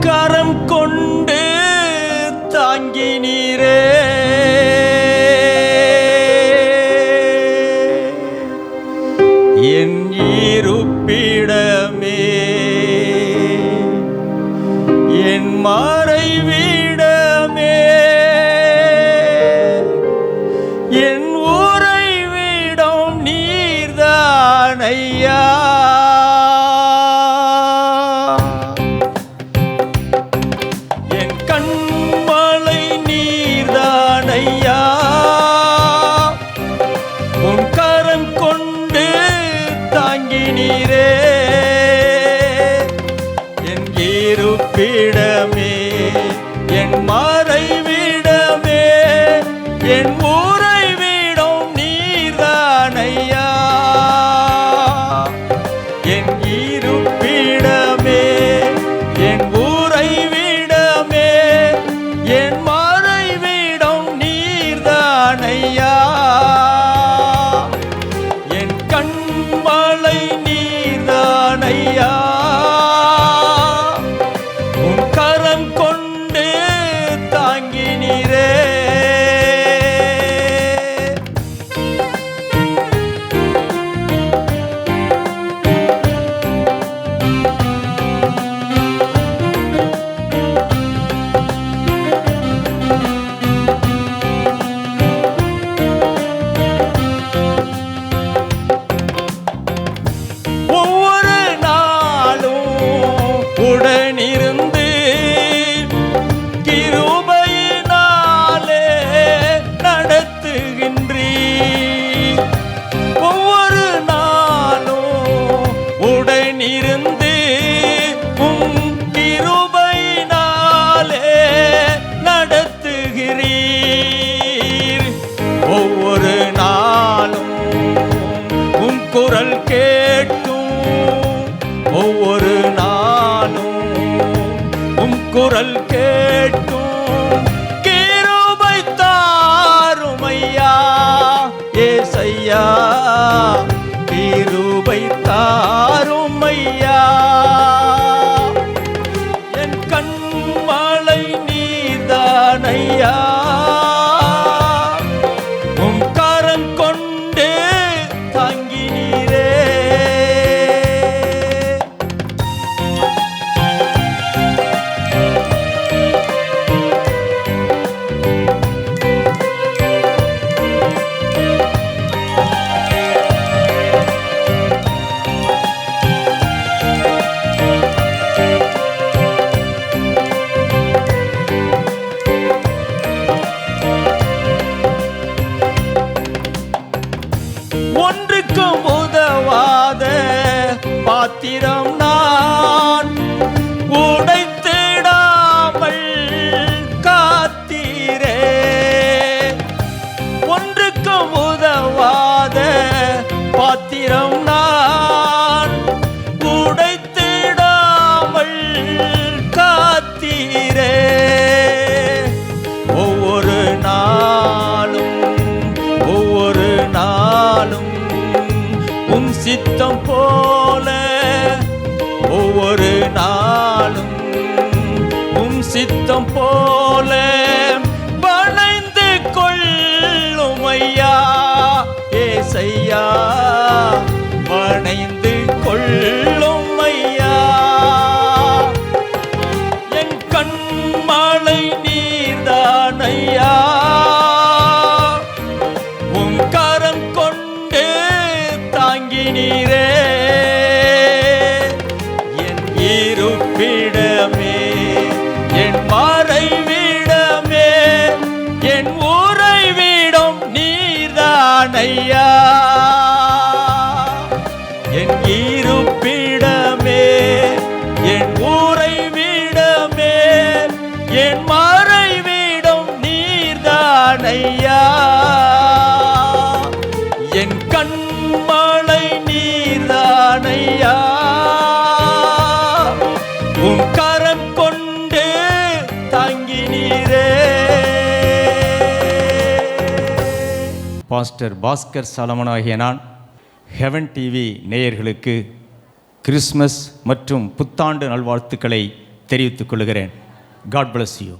கரம் கொண்டு தாங்கி நீரே. என் இருப்பிடமே என் மறைவிடமே என் உறைவிடம் நீர்தான் ஐயா குரல் கேட்டும். கீருபை தாருமையா? ஏசையா கீருபை தார் கரம் கொண்டு தாங்கினீரே என் இருப்பிடமே என் மறைவிடமே என் ஊரை விடும் நீர்தான் ஐயா உன் பாஸ்டர் பாஸ்கர் சலமன் ஆகிய நான் ஹெவன் டிவி நேயர்களுக்கு கிறிஸ்மஸ் மற்றும் புத்தாண்டு நல்வாழ்த்துக்களை தெரிவித்துக் கொள்கிறேன். God bless you